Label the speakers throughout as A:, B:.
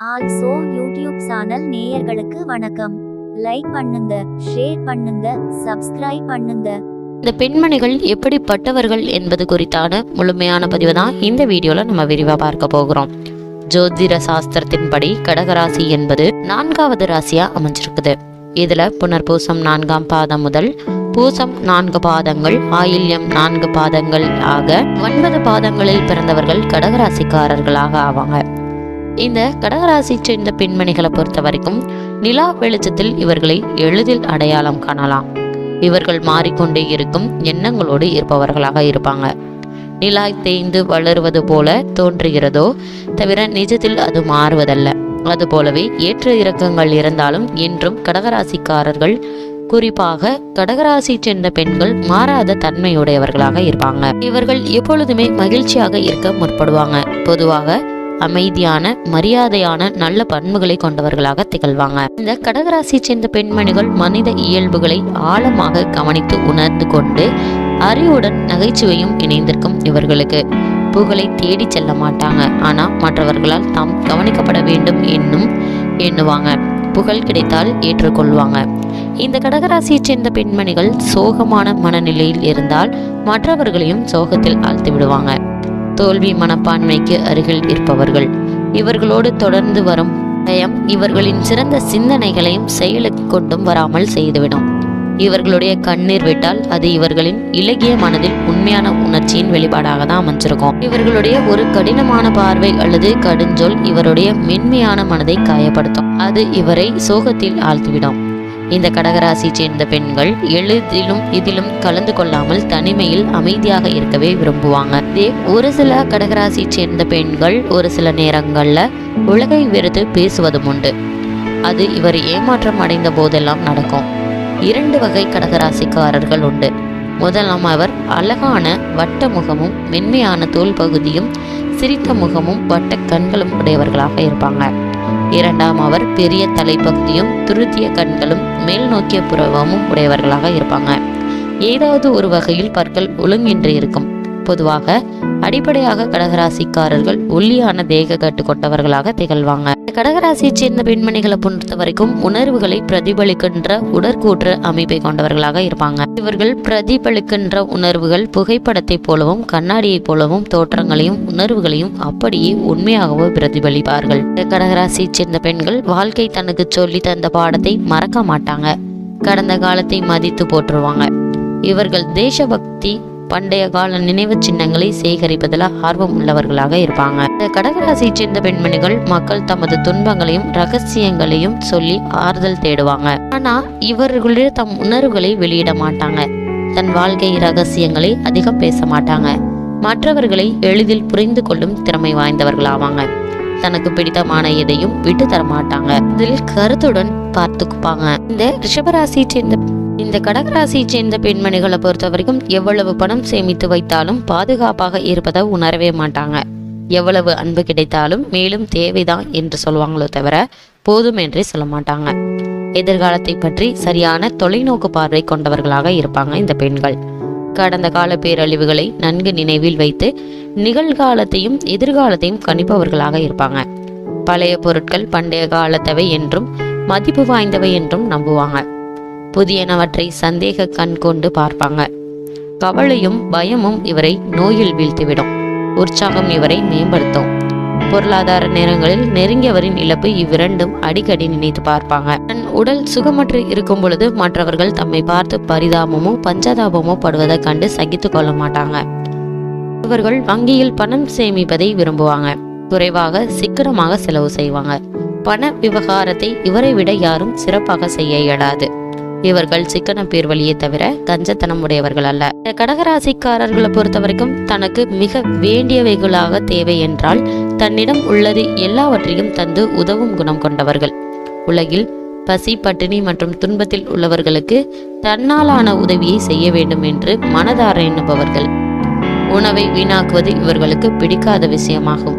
A: Also YouTube channel நேயர்களுக்கு வணக்கம். Like பண்ணுங்க ஷேர் பண்ணுங்க சப்ஸ்கிரைப் பண்ணுங்க.
B: இந்த பெண்மணிகள் எப்படிப்பட்டவர்கள் என்பது குறித்தான முழுமையான பதிவு தான் இந்த வீடியோவில் நம்ம விரிவாக பார்க்க போகிறோம். ஜோதிட சாஸ்திரத்தின்படி கடகராசி என்பது நான்காவது ராசியாக அமைஞ்சிருக்குது. இதில் புனர்பூசம் நான்காம் பாதம் முதல் பூசம் நான்கு பாதங்கள் ஆயில்யம் நான்கு பாதங்கள் ஆக ஒன்பது பாதங்களில் பிறந்தவர்கள் கடகராசிக்காரர்களாக ஆவாங்க. இந்த கடகராசி சேர்ந்த பெண்மணிகளை பொறுத்த வரைக்கும் நிலா வெளிச்சத்தில் இவர்களை எளிதில் அடையாளம் காணலாம். இவர்கள் மாறிக்கொண்டே இருக்கும் எண்ணங்களோடு இருப்பவர்களாக இருப்பாங்க. நிலா தேய்ந்து வளருவது போல தோன்றுகிறதோ தவிர நிஜத்தில் அது மாறுவதல்ல. அதுபோலவே ஏற்ற இறக்கங்கள் இருந்தாலும் என்றும் கடகராசிக்காரர்கள் குறிப்பாக கடகராசி சேர்ந்த பெண்கள் மாறாத தன்மையுடையவர்களாக இருப்பாங்க. இவர்கள் எப்பொழுதுமே மகிழ்ச்சியாக இருக்க முற்படுவாங்க. பொதுவாக அமைதியான மரியாதையான நல்ல பண்புகளை கொண்டவர்களாக திகழ்வாங்க. இந்த கடகராசியை சேர்ந்த பெண்மணிகள் மனித இயல்புகளை ஆழமாக கவனித்து உணர்ந்து கொண்டு அறிவுடன் நகைச்சுவையும் இணைந்திருக்கும் இவர்களுக்கு புகழை தேடி செல்ல மாட்டாங்க. ஆனா மற்றவர்களால் தாம் கவனிக்கப்பட வேண்டும் என்னும் எண்ணுவாங்க. புகழ் கிடைத்தால் ஏற்றுக்கொள்வாங்க. இந்த கடகராசியைச் சேர்ந்த பெண்மணிகள் சோகமான மனநிலையில் இருந்தால் மற்றவர்களையும் சோகத்தில் ஆழ்த்தி விடுவாங்க. தோல்வி மனப்பான்மைக்கு அருகில் இருப்பவர்கள். இவர்களோடு தொடர்ந்து வரும் பயம் இவர்களின் சிறந்த சிந்தனைகளையும் செயலுக்கு கொண்டும் வராமல் செய்துவிடும். இவர்களுடைய கண்ணீர் விட்டால் அது இவர்களின் இலகிய மனதில் உண்மையான உணர்ச்சியின் வெளிப்பாடாக தான் அமைஞ்சிருக்கும். இவர்களுடைய ஒரு கடினமான பார்வை அல்லது கடுஞ்சொல் இவருடைய மென்மையான மனதை காயப்படுத்தும். அது இவரை சோகத்தில் ஆழ்த்திவிடும். இந்த கடகராசி சேர்ந்த பெண்கள் எளிதிலும் இதிலும் கலந்து கொள்ளாமல் தனிமையில் அமைதியாக இருக்கவே விரும்புவாங்க. இதே ஒரு சில கடகராசி சேர்ந்த பெண்கள் ஒரு சில நேரங்களில் உலகை வெறுத்து பேசுவதும் உண்டு. அது இவர் ஏமாற்றம் அடைந்த போதெல்லாம் நடக்கும். இரண்டு வகை கடகராசிக்காரர்கள் உண்டு. முதலாம் அவர் அழகான வட்ட முகமும் மென்மையான தோல் பகுதியும் சிரித்த முகமும் வட்ட கண்களும் உடையவர்களாக இருப்பாங்க. இரண்டாம் அவர் பெரிய தலைப்பகுதியும் துருத்திய கண்களும் மேல் நோக்கிய புறவமும் உடையவர்களாக இருப்பாங்க. ஏதாவது ஒரு வகையில் பற்கள் ஒழுங்கின்றி இருக்கும். பொதுவாக அடிப்படையாக கடகராசிக்காரர்கள் ஒல்லியான தேக கட்டு கொண்டவர்களாக திகழ்வாங்க. கடகராசியை சேர்ந்த பெண்மணிகளை பொறுத்த வரைக்கும் உணர்வுகளை பிரதிபலிக்கின்ற உடற்கூற்று அமைப்பை கொண்டவர்களாக இருப்பாங்க. இவர்கள் பிரதிபலிக்கின்ற உணர்வுகள் புகைப்படத்தைப் போலவும் கண்ணாடியைப் போலவும் தோற்றங்களையும் உணர்வுகளையும் அப்படியே உண்மையாகவோ பிரதிபலிப்பார்கள். கடகராசியை சேர்ந்த பெண்கள் வாழ்க்கை தனக்கு சொல்லி தந்த பாடத்தை மறக்க மாட்டாங்க. கடந்த காலத்தை மதித்து போற்றுவாங்க. இவர்கள் தேசபக்தி பண்டைய கால நினைவு சின்னங்களை சேகரிப்பதில் ஆர்வம் உள்ளவர்களாக இருப்பாங்க. இந்த கடகராசியை சேர்ந்த பெண்மணிகள் மக்கள் தமது துன்பங்களையும் ரகசியங்களையும் சொல்லி ஆறுதல் தேடுவாங்க. ஆனா இவர்களுடைய தம் உணர்வுகளை வெளியிட மாட்டாங்க. தன் வாழ்க்கை ரகசியங்களை அதிகம் பேச மாட்டாங்க. மற்றவர்களை எளிதில் புரிந்து கொள்ளும் திறமை வாய்ந்தவர்களாவாங்க. தனக்கு பிடித்தமான எதையும் விட்டு தர மாட்டாங்க. இதில் கருத்துடன் பார்த்துக்குப்பாங்க. இந்த ரிஷபராசியை சேர்ந்த இந்த கடகராசியை சேர்ந்த பெண்மணிகளை பொறுத்த வரைக்கும் எவ்வளவு பணம் சேமித்து வைத்தாலும் பாதுகாப்பாக இருப்பதை உணரவே மாட்டாங்க. எவ்வளவு அன்பு கிடைத்தாலும் மேலும் தேவைதான் என்று சொல்லுவாங்களோ தவிர போதும் என்றே சொல்ல மாட்டாங்க. எதிர்காலத்தை பற்றி சரியான தொலைநோக்கு பார்வை கொண்டவர்களாக இருப்பாங்க இந்த பெண்கள். கடந்த கால பேரழிவுகளை நன்கு நினைவில் வைத்து நிகழ்காலத்தையும் எதிர்காலத்தையும் கணிப்பவர்களாக இருப்பாங்க. பழைய பொருட்கள் பண்டைய காலத்தவை என்றும் மதிப்பு வாய்ந்தவை என்றும் நம்புவாங்க. புதியனவற்றை சந்தேக கண் கொண்டு பார்ப்பாங்க. கவலையும் பயமும் இவரை நோயில் வீழ்த்திவிடும். உற்சாகம் இவரை மேம்படுத்தும். பொருளாதார நேரங்களில் நெருங்கியவரின் இழப்பு இவ்விரண்டும் அடிக்கடி நினைத்து பார்ப்பாங்க. தன் உடல் சுகமற்று இருக்கும் பொழுது மற்றவர்கள் தம்மை பார்த்து பரிதாபமோ பஞ்சதாபமோ படுவதை கண்டு சகித்து கொள்ள மாட்டாங்க. இவர்கள் வங்கியில் பணம் சேமிப்பதை விரும்புவாங்க. குறைவாக சிக்கனமாக செலவு செய்வாங்க. பண விவகாரத்தை இவரை விட யாரும் சிறப்பாக செய்ய இயலாது. இவர்கள் சிக்கன பேர் வழியே தவிர கஞ்சத்தனம் உடையவர்கள் அல்ல. இந்த கடகராசிக்காரர்களை பொறுத்த வரைக்கும் தனக்கு மிக வேண்டியவைகளாக தேவை என்றால் தன்னிடம் உள்ளது எல்லாவற்றையும் தந்து உதவும் குணம் கொண்டவர்கள். உலகில் பசி பட்டினி மற்றும் துன்பத்தில் உள்ளவர்களுக்கு தன்னாலான உதவியை செய்ய வேண்டும் என்று மனதார எண்ணுபவர்கள். உணவை வீணாக்குவது இவர்களுக்கு பிடிக்காத விஷயமாகும்.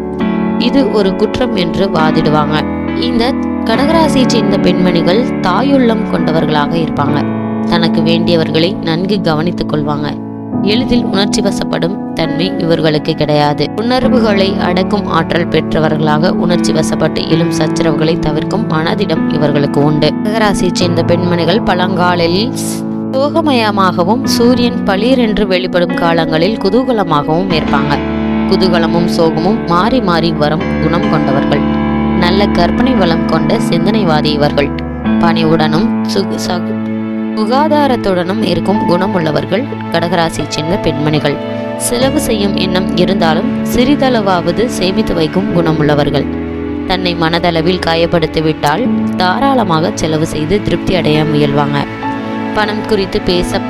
B: இது ஒரு குற்றம் என்று வாதிடுவாங்க. இந்த கடகராசியை சேர்ந்த பெண்மணிகள் தாயுள்ளம் கொண்டவர்களாக இருப்பாங்க. தனக்கு வேண்டியவர்களை நன்கு கவனித்துக் கொள்வாங்க. எளிதில் உணர்ச்சி வசப்படும் தன்மை இவர்களுக்கு கிடையாது. உணர்வுகளை அடக்கும் ஆற்றல் பெற்றவர்களாக உணர்ச்சி வசப்பட்டு எழும் சச்சரவுகளை தவிர்க்கும் மனதிடம் இவர்களுக்கு உண்டு. கடகராசியை சேர்ந்த பெண்மணிகள் பழங்காலில் சோகமயமாகவும் சூரியன் பளிரென்று வெளிப்படும் காலங்களில் குதூகலமாகவும் இருப்பாங்க. குதூகலமும் சோகமும் மாறி மாறி வரும் குணம் கொண்டவர்கள். நல்ல கற்பனை வளம் கொண்ட சிந்தனைவாதி இவர்கள். பணிவுடனும் சுகு சுகாதாரத்துடனும் இருக்கும் குணமுள்ளவர்கள் கடகராசி சின்ன பெண்மணிகள். செலவு செய்யும் எண்ணம் இருந்தாலும் சிறிதளவாவது சேமித்து வைக்கும் குணமுள்ளவர்கள். தன்னை மனதளவில் காயப்படுத்திவிட்டால் தாராளமாக செலவு செய்து திருப்தி அடைய முயல்வாங்க. பணம் குறித்து பேச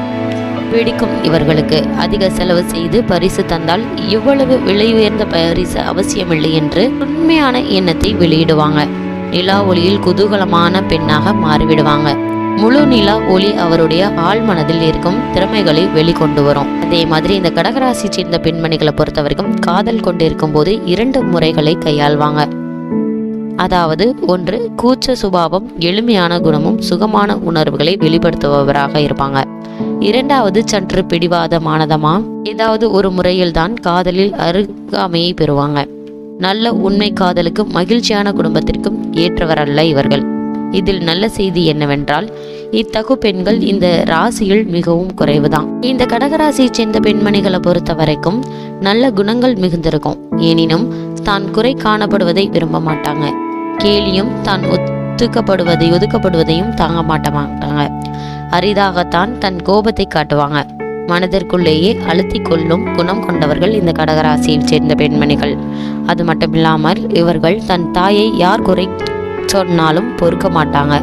B: பிடிக்கும். இவர்களுக்கு அதிக செலவு செய்து பரிசு தந்தால் இவ்வளவு விலை உயர்ந்த பரிசு அவசியமில்லை என்று உண்மையான எண்ணத்தை வெளியிடுவாங்க. நிலா ஒளியில் குதூகலமான பெண்ணாக மாறிவிடுவாங்க. முழு நிலா ஒளி அவருடைய ஆழ்மனதில் இருக்கும் திறமைகளை வெளிக்கொண்டு வரும். அதே மாதிரி இந்த கடகராசி சேர்ந்த பெண்மணிகளை பொறுத்த வரைக்கும் காதல் கொண்டிருக்கும் போது இரண்டு முறைகளை கையாள்வாங்க. அதாவது ஒன்று கூச்ச சுபாவம் எளிமையான குணமும் சுகமான உணர்வுகளை வெளிப்படுத்துபவராக இருப்பாங்க. இரண்டாவது சற்று பிடிவாதமானதமா? ஏதாவது ஒரு முறையில்தான் காதலில் அருகாமையை பெறுவாங்க. நல்ல உண்மை காதலுக்கும் மகிழ்ச்சியான குடும்பத்திற்கும் ஏற்றவரல்ல இவர்கள். இதில் நல்ல செய்தி என்னவென்றால் இத்தகு பெண்கள் இந்த ராசியில் மிகவும் குறைவுதான். இந்த கடகராசியைச் சேர்ந்த பெண்மணிகளை பொறுத்த வரைக்கும் நல்ல குணங்கள் மிகுந்திருக்கும். எனினும் தான் குறை காணப்படுவதை விரும்ப மாட்டாங்க. கேலியும் தான் ஒத்துக்கப்படுவதை ஒதுக்கப்படுவதையும் தாங்க மாட்ட மாட்டாங்க. அரிதாகத்தான் தன் கோபத்தை காட்டுவாங்க. மனதிற்குள்ளேயே அழுத்தி கொள்ளும் குணம் கொண்டவர்கள் இந்த கடகராசியைச் சேர்ந்த பெண்மணிகள். அது மட்டுமில்லாமல் இவர்கள் தன் தாயை யார் குறை சொன்னாலும் பொறுக்க மாட்டாங்க.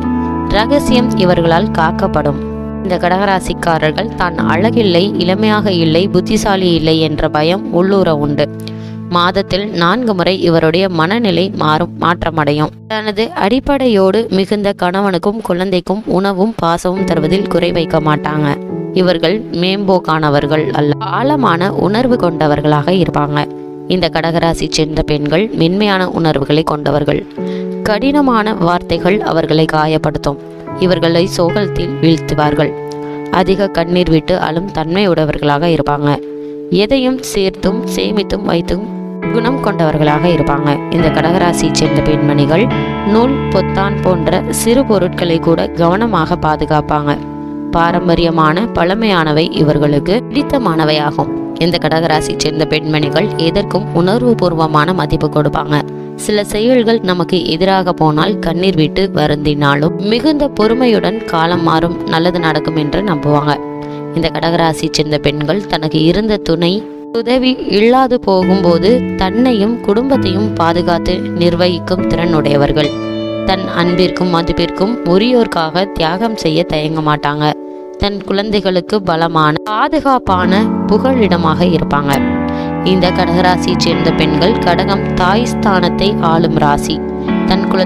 B: ரகசியம் இவர்களால் காக்கப்படும். இந்த கடகராசிக்காரர்கள் தான் அழகில்லை இளமையாக இல்லை புத்திசாலி இல்லை என்ற பயம் உள்ளூர உண்டு. மாதத்தில் நான்கு முறை இவருடைய மனநிலை மாறும் மாற்றமடையும். தனது அடிப்படையோடு மிகுந்த கணவனுக்கும் குழந்தைக்கும் உணவும் பாசமும் தருவதில் குறை வைக்க மாட்டாங்க. இவர்கள் மேம்போக்கானவர்கள் அல்ல ஆழமான உணர்வு கொண்டவர்களாக இருப்பாங்க. இந்த கடகராசி சேர்ந்த பெண்கள் மென்மையான உணர்வுகளை கொண்டவர்கள். கடினமான வார்த்தைகள் அவர்களை காயப்படுத்தும். இவர்களை சோகத்தில் வீழ்த்துவார்கள். அதிக கண்ணீர் விட்டு அழும் தன்மையுடையவர்களாக இருப்பாங்க. எதையும் சேர்த்தும் சேமித்தும் வைத்தும் குணம் கொண்டவர்களாக இருப்பாங்க. இந்த கடகராசியை சேர்ந்த பெண்மணிகள் நூல் பொத்தான் போன்ற சிறு பொருட்களை கூட கவனமாக பாதுகாப்பாங்க. பாரம்பரியமான பழமையானவை இவர்களுக்கு பிடித்தமானவையாகும். இந்த கடகராசி சேர்ந்த பெண்மணிகள் எதற்கும் உணர்வுபூர்வமான மதிப்பு கொடுப்பாங்க. சில செயல்கள் நமக்கு எதிராக போனால் கண்ணீர் விட்டு வருந்தினாலும் மிகுந்த பொறுமையுடன் காலம் மாறும் நல்லது நடக்கும் என்று நம்புவாங்க. இந்த கடகராசி சேர்ந்த பெண்கள் தனக்கு இருந்த துணை உதவி இல்லாது போகும்போது தன்னையும் குடும்பத்தையும் பாதுகாத்து நிர்வகிக்கும் திறனுடையவர்கள். தன் அன்பிற்கும் மதிப்பிற்கும் உரியோர்க்காக தியாகம் செய்ய தயங்க மாட்டாங்க. தன் குழந்தைகளுக்கு பலமான பாதுகாப்பான புகழிடமாக இருப்பாங்க. இந்த கடகராசியை சேர்ந்த பெண்கள் கடகம் தாய் ஸ்தானத்தை ஆளும் ராசி. தன் குல